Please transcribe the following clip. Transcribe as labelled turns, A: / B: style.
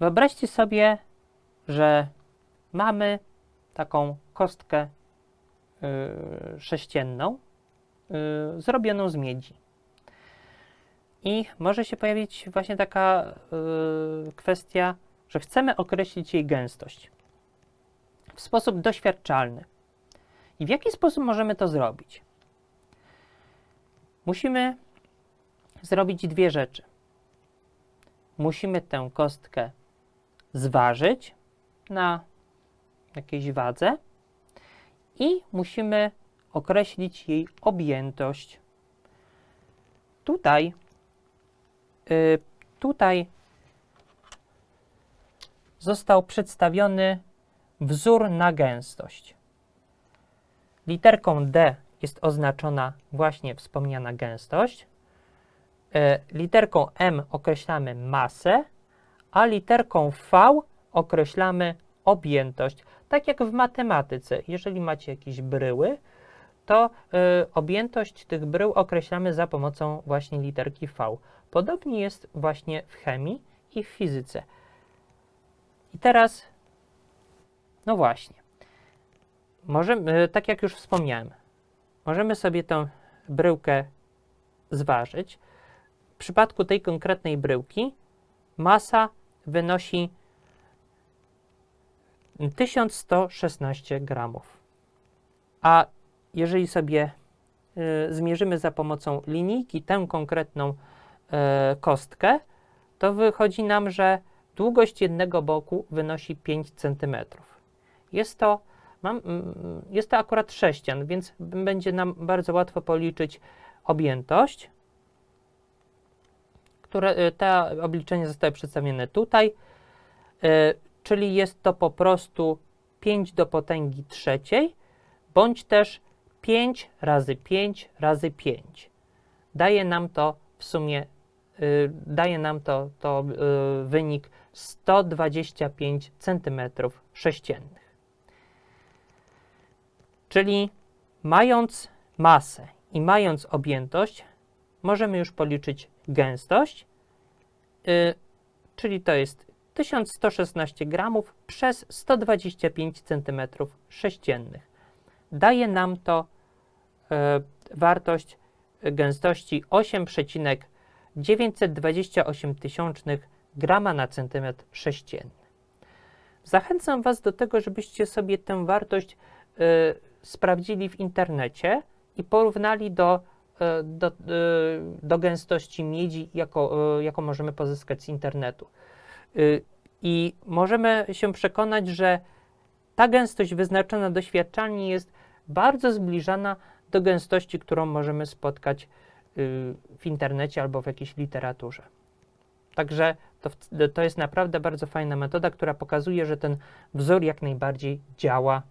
A: Wyobraźcie sobie, że mamy taką kostkę y, sześcienną y, zrobioną z miedzi. I może się pojawić właśnie taka y, kwestia, że chcemy określić jej gęstość w sposób doświadczalny. I w jaki sposób możemy to zrobić? Musimy zrobić dwie rzeczy. Musimy tę kostkę zważyć na jakiejś wadze i musimy określić jej objętość. Tutaj, y, tutaj został przedstawiony wzór na gęstość. Literką D jest oznaczona właśnie wspomniana gęstość. E, Literką M określamy masę, a literką V określamy objętość. Tak jak w matematyce, jeżeli macie jakieś bryły, to y, objętość tych brył określamy za pomocą właśnie literki V. Podobnie jest właśnie w chemii i w fizyce. I teraz, no właśnie, możemy, y, tak jak już wspomniałem, możemy sobie tę bryłkę zważyć. W przypadku tej konkretnej bryłki masa wynosi 1116 gramów. A jeżeli sobie y, zmierzymy za pomocą linijki tę konkretną y, kostkę, to wychodzi nam, że długość jednego boku wynosi 5 cm. Jest to, mam, jest to akurat sześcian, więc będzie nam bardzo łatwo policzyć objętość, które y, te obliczenia zostały przedstawione tutaj, y, czyli jest to po prostu 5 do potęgi trzeciej, bądź też 5 razy 5 razy 5. Daje nam to w sumie, y, daje nam to, to wynik 125 cm sześciennych. Czyli mając masę i mając objętość, możemy już policzyć gęstość, y, czyli to jest 1116 gramów przez 125 cm sześciennych. Daje nam to e, wartość gęstości 8,928 tysiącznych grama na centymetr sześcienny. Zachęcam Was do tego, żebyście sobie tę wartość e, sprawdzili w internecie i porównali do, do, e, do gęstości miedzi, jako, e, jaką możemy pozyskać z internetu. I możemy się przekonać, że ta gęstość wyznaczona doświadczalnie jest bardzo zbliżana do gęstości, którą możemy spotkać w internecie albo w jakiejś literaturze. Także to, to jest naprawdę bardzo fajna metoda, która pokazuje, że ten wzór jak najbardziej działa